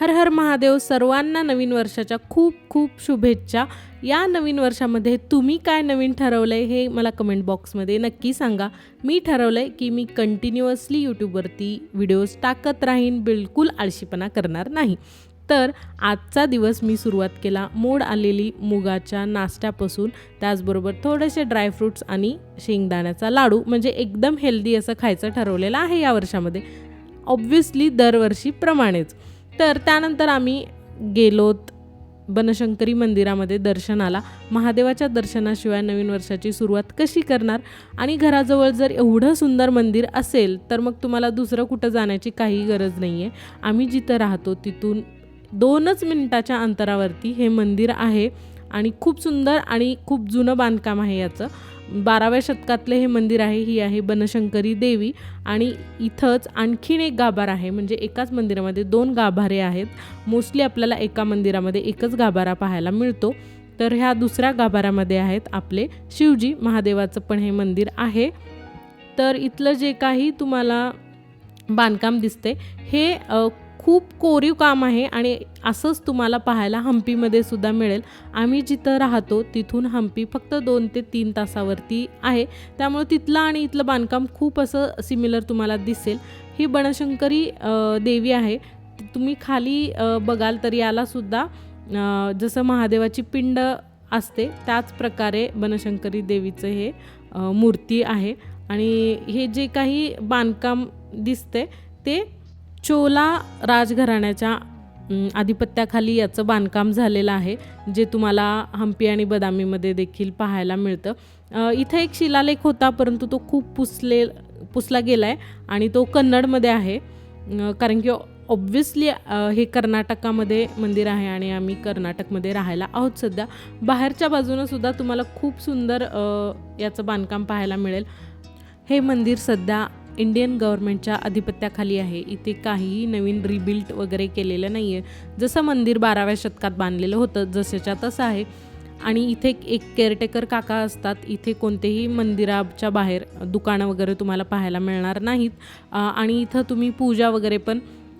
हर हर महादेव सर्वांना नवीन वर्षाच्या खूप खूप शुभेच्छा. या नवीन वर्षामध्ये तुम्ही काय नवीन ठरवलं आहे हे मला कमेंट बॉक्समध्ये नक्की सांगा. मी ठरवलं आहे की मी कंटिन्युअसली यूट्यूबवरती व्हिडिओज टाकत राहीन बिलकुल आळशीपणा करणार नाही. तर आजचा दिवस मी सुरुवात केला मोड आलेली मुगाच्या नाश्त्यापासून. त्याचबरोबर थोडेसे ड्रायफ्रूट्स आणि शेंगदाण्याचा लाडू म्हणजे एकदम हेल्दी असं खायचं ठरवलेलं आहे या वर्षामध्ये. ऑब्व्हियसली दरवर्षीप्रमाणेच तर त्यानंतर आम्ही गेलोत बनशंकरी मंदिरामध्ये दर्शनाला. महादेवाच्या दर्शनाशिवाय नवीन वर्षाची सुरुवात कशी करणार? आणि घराजवळ जर एवढं सुंदर मंदिर असेल तर मग तुम्हाला दुसरं कुठं जाण्याची काही गरज नाही आहे आम्ही जिथं राहतो तिथून दोनच मिनिटाच्या अंतरावरती हे मंदिर आहे. आणि खूप सुंदर आणि खूप जुनं बांधकाम आहे याचं. बाराव्या शतकातले हे मंदिर आहे ही आहे बनशंकरी देवी आणि इथंच आणखीन एक गाभार आहे म्हणजे एकाच मंदिरामध्ये दोन गाभारे आहेत. मोस्टली आपल्याला एका मंदिरामध्ये एकच गाभारा पाहायला मिळतो. तर ह्या दुसऱ्या गाभाऱ्यामध्ये आहेत आपले शिवजी महादेवाचं पण हे मंदिर आहे. तर इथलं जे काही तुम्हाला बांधकाम दिसते हे खूप कोरीव काम आहे आणि असंच तुम्हाला पाहायला हम्पीमध्ये सुद्धा मिळेल. आम्ही जिथं राहतो तिथून हम्पी फक्त दोन ते तीन तासावरती आहे. त्यामुळे तिथलं आणि इथलं बांधकाम खूप असं सिमिलर तुम्हाला दिसेल. ही बनशंकरी देवी आहे. तुम्ही खाली बघाल तर यालासुद्धा जसं महादेवाची पिंड असते त्याच प्रकारे बनशंकरी देवीचं हे मूर्ती आहे. आणि हे जे काही बांधकाम दिसते ते चोला राजघराण्याच्या आधिपत्याखाली याचं बांधकाम झालेलं आहे जे तुम्हाला हम्पी आणि बदामीमध्ये देखील पाहायला मिळतं. इथं एक शिलालेख होता परंतु तो खूप पुसले पुसला गेला आहे आणि तो कन्नडमध्ये आहे. कारण की ऑब्व्हियसली हे कर्नाटकामध्ये मंदिर आहे आणि आम्ही कर्नाटकमध्ये राहायला आहोत सध्या. बाहेरच्या बाजूनं सुद्धा तुम्हाला खूप सुंदर याचं बांधकाम पाहायला मिळेल. हे मंदिर सध्या इंडियन गव्हर्नमेंटच्या अधिपत्याखाली आहे. इथे काहीही नवीन रिबिल्ट वगैरे केलेलं नाही आहे जसं मंदिर बाराव्या शतकात बांधलेलं होतं जसेच्या तसं आहे. आणि इथे एक केअरटेकर काका असतात. इथे कोणतेही मंदिराच्या बाहेर दुकानं वगैरे तुम्हाला पाहायला मिळणार नाहीत. आणि इथं तुम्ही पूजा वगैरे पण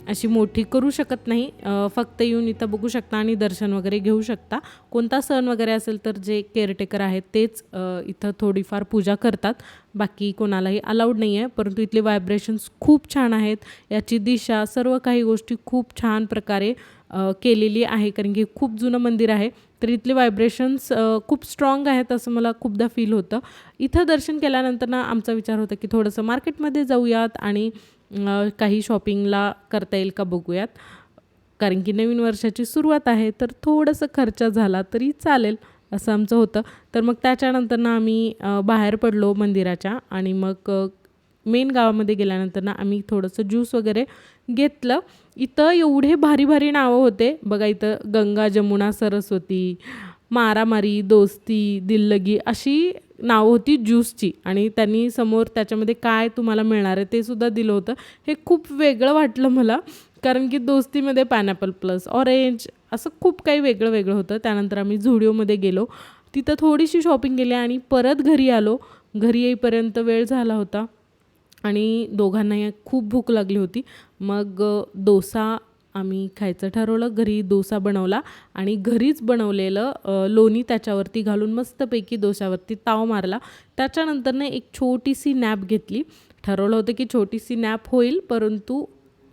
अशी मोठी करू शकत नाही. फक्त येऊन इथं बघू शकता आणि दर्शन वगैरे घेऊ शकता. कोणता सण वगैरे असेल तर जे केअरटेकर आहेत तेच इथं थोडीफार पूजा करतात. बाकी कोणालाही अलाउड नाही आहे परंतु इथले व्हायब्रेशन्स खूप छान आहेत. याची दिशा सर्व काही गोष्टी खूप छान प्रकारे केलेली आहे. कारण की खूप जुनं मंदिर आहे. तर इथले व्हायब्रेशन्स खूप स्ट्रॉंग आहेत असं मला खूपदा फील होतं. इथं दर्शन केल्यानंतर ना आमचा विचार होता की थोडंसं मार्केटमध्ये जाऊयात आणि काही शॉपिंगला करता येईल का बघूयात. कारण की नवीन वर्षाची सुरुवात आहे तर थोडंसं खर्च झाला तरी चालेल असं आमचं होतं. तर मग त्याच्यानंतर ना आम्ही बाहेर पडलो मंदिराच्या आणि मग मेन गावामध्ये गेल्यानंतर ना आम्ही थोडंसं ज्यूस वगैरे घेतलं. इथं एवढे भारी भारी नावं होते. बघा इथं गंगा जमुना सरस्वती मारामारी दोस्ती दिल्लगी अशी नावं होती ज्यूसची. आणि त्यांनी समोर त्याच्यामध्ये काय तुम्हाला मिळणार आहे ते सुद्धा दिलं होतं. हे खूप वेगळं वाटलं मला कारण की दोस्तीमध्ये पायनॅपल प्लस ऑरेंज असं खूप काही वेगळं वेगळं होतं. त्यानंतर आम्ही झुडिओमध्ये गेलो. तिथं थोडीशी शॉपिंग केली आणि परत घरी आलो. घरी येईपर्यंत वेळ झाला होता. आणि दोघांनाही खूप भूक लागली होती. मग डोसा आम्ही खायचं ठरवलं घरी डोसा बनवला आणि घरीच बनवलेलं लोणी त्याच्यावरती घालून मस्तपैकी डोशावरती ताव मारला. त्याच्यानंतरनं एक छोटीशी नॅप घेतली. ठरवलं होतं की छोटीशी नॅप होईल परंतु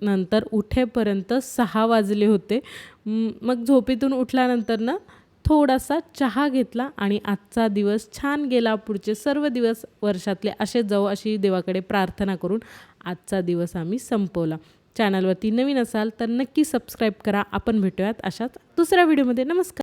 नंतर उठेपर्यंत सहा वाजले होते. मग झोपेतून उठल्यानंतरनं थोडासा चहा घेतला आणि आजचा दिवस छान गेला. पुढचे सर्व दिवस वर्षातले असे जाऊ अशी देवाकडे प्रार्थना करून आजचा दिवस आम्ही संपवला. चॅनलवरती नवीन असाल तर नक्की सबस्क्राईब करा. आपण भेटूयात अशाच दुसऱ्या व्हिडिओमध्ये. नमस्कार.